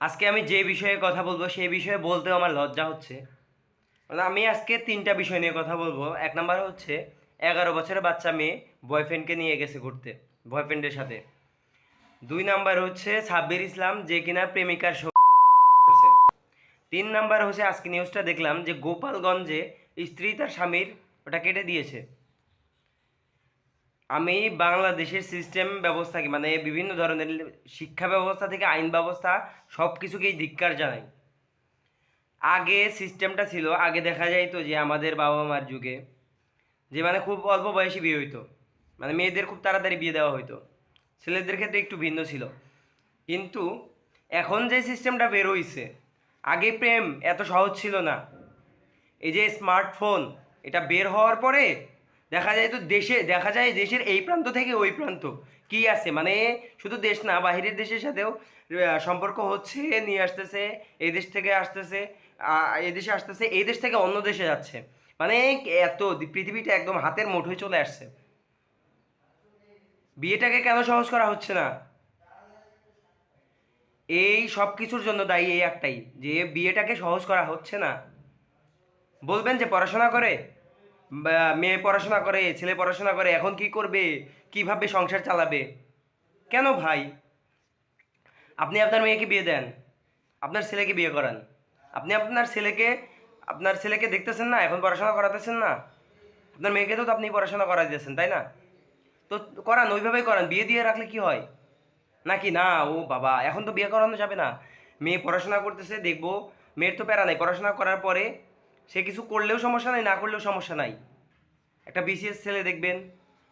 আজকে আমি যে বিষয়ে কথা বলব, সেই বিষয়ে বলতেও আমার লজ্জা হচ্ছে। মানে আমি আজকে তিনটা বিষয় নিয়ে কথা বলব। এক নাম্বার হচ্ছে, এগারো বছরের বাচ্চা মেয়ে বয়ফ্রেন্ডকে নিয়ে গেছে ঘুরতে বয়ফ্রেন্ডের সাথে। দুই নাম্বার হচ্ছে, সাব্বির ইসলাম যে কিনা প্রেমিকার সঙ্গে। তিন নাম্বার হচ্ছে, আজকে নিউজটা দেখলাম যে গোপালগঞ্জে স্ত্রী তার স্বামীর ওটা কেটে দিয়েছে। আমি বাংলাদেশের সিস্টেম ব্যবস্থাকে মানে বিভিন্ন ধরনের শিক্ষা ব্যবস্থা থেকে আইন ব্যবস্থা সব কিছুকেই ধিক্কার জানাই। আগে সিস্টেমটা ছিল, আগে দেখা যাইতো যে আমাদের বাবা মার যুগে যে মানে খুব অল্প বয়সী বিয়ে হইতো মানে মেয়েদের খুব তাড়াতাড়ি বিয়ে দেওয়া হইতো, ছেলেদের ক্ষেত্রে একটু ভিন্ন ছিল। কিন্তু এখন যে সিস্টেমটা বের হইছে, আগে প্রেম এত সহজ ছিল না। এই যে স্মার্টফোন এটা বের হওয়ার পরে দেখা যায় তো দেশে, দেখা যায় দেশের এই প্রান্ত থেকে ওই প্রান্ত। কি আছে? মানে শুধু দেশ না, বাহিরের দেশের সাথেও সম্পর্ক হচ্ছে, নিয়ে আসতেছে, এই দেশ থেকে আসতেছে এই দেশে আসতেছে, এই দেশ থেকে অন্য দেশে যাচ্ছে। মানে এত, পৃথিবীটা একদম হাতের মুঠোয় চলে আসছে। বিয়েটাকে কেন সহজ করা হচ্ছে না? এই সব কিছুর জন্য দায়ী এই একটাই, যে বিয়েটাকে সহজ করা হচ্ছে না। বলবেন যে পড়াশোনা করে? মেয়ে পড়াশোনা করে, ছেলে পড়াশোনা করে, এখন কি করবে? কীভাবে সংসার চালাবে? কেন ভাই? আপনি আপনার মেয়েকে বিয়ে দেন, আপনার ছেলেকে বিয়ে করান। আপনি আপনার ছেলেকে আপনার ছেলেকে দেখতেছেন না, এখন পড়াশোনা করাতেছেন না। আপনার মেয়েকে তো আপনি পড়াশোনা করাই দিয়েছেন, তাই না? তো করান, ওইভাবেই করান, বিয়ে দিয়ে রাখলে কি হয়? নাকি না, ও বাবা, এখন তো বিয়ে করানো যাবে না। মেয়ে পড়াশোনা করতেছে, দেখব, মেয়ের তো প্যারা নাই, পড়াশোনা করার পরে সে কিছু করলেও সমস্যা নাই, না করলেও সমস্যা নাই। একটা বিসিএস ছেলে দেখবেন,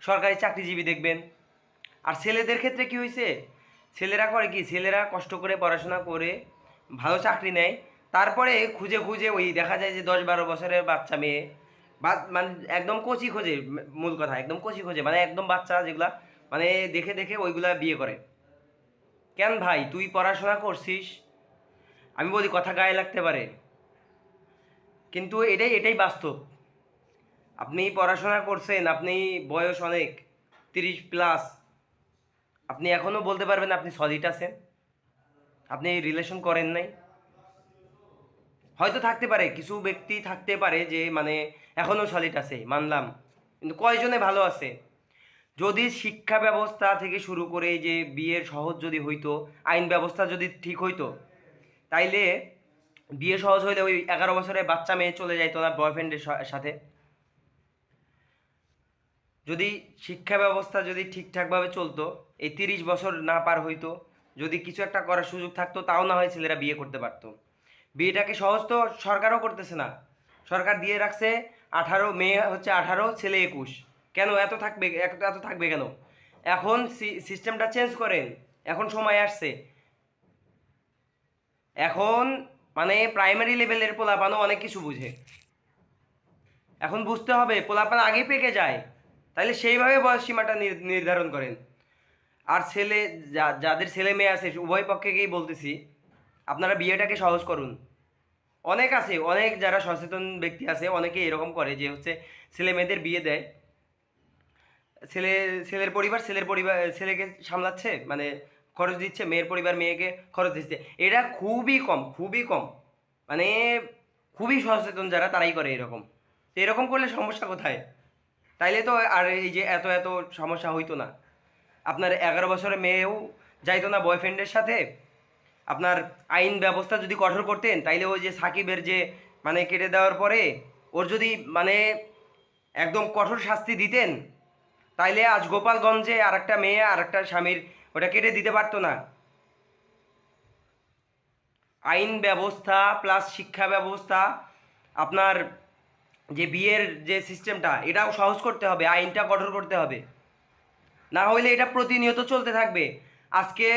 সরকারি চাকরিজীবী দেখবেন। আর ছেলেদের ক্ষেত্রে কি হয়েছে ছেলেরা করে কি? ছেলেরা কষ্ট করে পড়াশোনা করে ভালো চাকরি নেয়, তারপরে খুঁজে খুঁজে ওই দেখা যায় যে দশ বারো বছরের বাচ্চা মেয়ে, বা মানে একদম কচি খোঁজে, মূল কথা, একদম কচি খোঁজে মানে একদম বাচ্চা যেগুলা মানে দেখে দেখে ওইগুলা বিয়ে করে। কেন ভাই? তুই পড়াশোনা করছিস? আমি বলি, কথা গায়ে লাগতে পারে। কিন্তু এটাই এটাই বাস্তব। আপনি পড়াশোনা করছেন, আপনি বয়স অনেক, তিরিশ প্লাস আপনি এখনও বলতে পারবেন আপনি সলিড আছেন? আপনি রিলেশন করেন নাই? হয়তো থাকতে পারে, কিছু ব্যক্তি থাকতে পারে যে মানে এখনও সলিড আছে, মানলাম। কিন্তু কয়জনে ভালো আছে? যদি শিক্ষা ব্যবস্থা থেকে শুরু করে যে বিয়ের সহজ যদি হইতো, আইন ব্যবস্থা যদি ঠিক হইতো, তাইলে বিয়ে সহজ হইলে ওই এগারো বছরের বাচ্চা মেয়ে চলে যাইতো না বয়ফ্রেন্ডের সাথে। যদি শিক্ষা ব্যবস্থা যদি ঠিকঠাকভাবে চলতো, এই তিরিশ বছর না পার হইতো, যদি কিছু একটা করার সুযোগ থাকতো, তাও না হয় ছেলেরা বিয়ে করতে পারতো। বিয়েটাকে সহজ তো সরকারও করতেছে না। সরকার দিয়ে রাখছে আঠারো, মেয়ে হচ্ছে আঠারো, ছেলে একুশ। কেন? এত থাকবে এত থাকবে কেন? এখন সিস্টেমটা চেঞ্জ করেন। এখন সময় আসছে। এখন মানে প্রাইমারি লেভেলের পোলাপানও অনেক কিছু বুঝে। এখন বুঝতে হবে, পোলাপান আগে পেকে যায় তাহলে সেইভাবে বয়স সীমাটা নির- নির্ধারণ করেন। আর ছেলে যাদের ছেলে মেয়ে আছে, উভয় পক্ষেকেই বলতেছি, আপনারা বিয়েটাকে সহজ করুন। অনেক আছে, অনেক যারা সচেতন ব্যক্তি আছে, অনেকে এরকম করে যে হচ্ছে ছেলে মেয়েদের বিয়ে দেয়। ছেলে, ছেলের পরিবার ছেলের পরিবার, ছেলেকে সামলাচ্ছে মানে খরচ দিচ্ছে, মেয়ের পরিবার মেয়েকে খরচ দিচ্ছে। এটা খুবই কম খুবই কম। মানে খুবই সচেতন যারা, তারাই করে এরকম। তো এরকম করলে সমস্যা কোথায়? তাইলে তো আর এই যে এত এত সমস্যা হইতো না। আপনার এগারো বছরের মেয়েও যাইতো না বয়ফ্রেন্ডের সাথে। আপনার আইন ব্যবস্থা যদি কঠোর করতেন, তাইলে ওই যে সাকিবের যে মানে কেটে দেওয়ার পরে, ওর যদি মানে একদম কঠোর শাস্তি দিতেন, তাইলে আজ গোপালগঞ্জে আর একটা মেয়ে আর একটা স্বামীর ওটা কেটে দিতে পারতো না। আইন ব্যবস্থা প্লাস শিক্ষা ব্যবস্থা, আপনার যে বিয়ের যে সিস্টেমটা এটাও সহজ করতে হবে, আইনটা কঠোর করতে হবে। না হইলে এটা প্রতিনিয়ত চলতে থাকবে। আজকে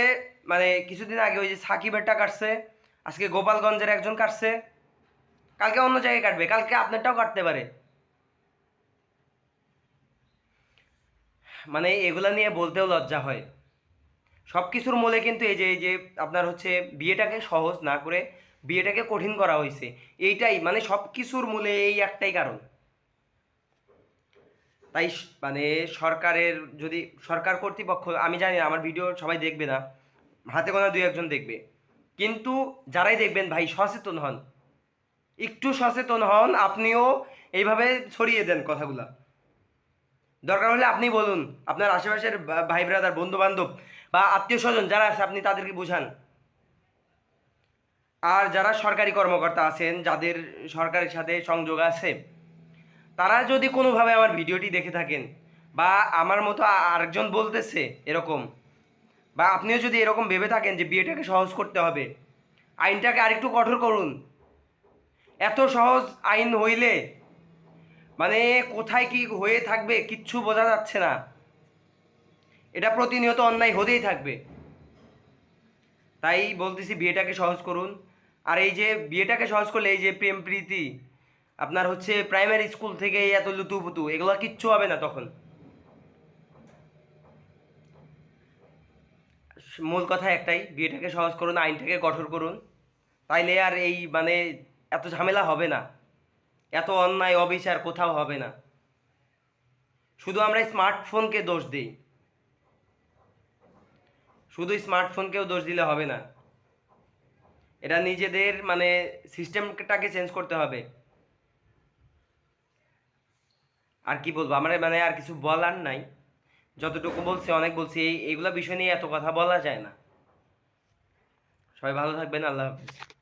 মানে কিছুদিন আগে ওই যে সাকিবেরটা কাটছে, আজকে গোপালগঞ্জের একজন কাটছে। কালকে অন্য জায়গায় কাটবে, কালকে আপনারটাও কাটতে পারে। মানে এগুলা নিয়ে বলতেও লজ্জা হয়। সব কিছুর মূলে কিন্তু এই যে এই যে আপনার হচ্ছে বিয়েটাকে সহজ না করে বিয়েটাকে কঠিন করা হয়েছে, এইটাই মানে সব কিছুর মূলে এই একটাই কারণ। তাই মানে সরকারের যদি, সরকার কর্তৃপক্ষ, আমি জানি না, আমার ভিডিও সবাই দেখবে না, হাতে গোনা দুই একজন দেখবে। কিন্তু যারাই দেখবেন ভাই, সচেতন হন। একটু সচেতন হন, আপনিও এইভাবে ছড়িয়ে দেন কথাগুলা। দরকার হলে আপনি বলুন, আপনার আশেপাশের ভাই, ব্রাদার বন্ধু বান্ধব বা আত্মীয় স্বজন যারা আছে, আপনি তাদেরকে বুঝান। আর যারা সরকারি কর্মকর্তা আছেন, যাদের সরকারের সাথে সংযোগ আছে, তারা যদি কোনোভাবে আমার ভিডিওটি দেখে থাকেন বা আমার মতো আরেকজন বলতেছে এরকম, বা আপনিও যদি এরকম ভেবে থাকেন যে বিয়েটাকে সহজ করতে হবে, আইনটাকে আরেকটু কঠোর করুন। এত সহজ আইন হইলে মানে কোথায় কি হয়ে থাকবে কিচ্ছু বোঝা যাচ্ছে না। এটা প্রতিনিয়ত অন্যায় হতেই থাকবে। তাই বলতেছি, বিয়েটাকে সহজ করুন। আর এই যে বিয়েটাকে সহজ করলে এই যে প্রেম, প্রীতি, আপনার হচ্ছে প্রাইমারি স্কুল থেকে এত লুতুপুতু, এগুলো কিচ্ছু হবে না তখন। মূল কথা একটাই, বিয়েটাকে সহজ করুন, আইনটাকে কঠোর করুন। তাইলে আর এই মানে এত ঝামেলা হবে না। এত অন্যায়, অবিচার কোথাও হবে না। শুধু আমরা স্মার্টফোনকে দোষ দিই। শুধু স্মার্টফোনকেও দোষ দিলে হবে না। এটা নিজেদের মানে সিস্টেমটাকে চেঞ্জ করতে হবে। আর কি বলব? আমার মানে আর কিছু বলার নাই। যতটুকু বলছে, অনেক বলছি। এই, এইগুলা বিষয় নিয়ে এত কথা বলা যায় না। সবাই ভালো থাকবেন, আল্লাহ হাফিজ।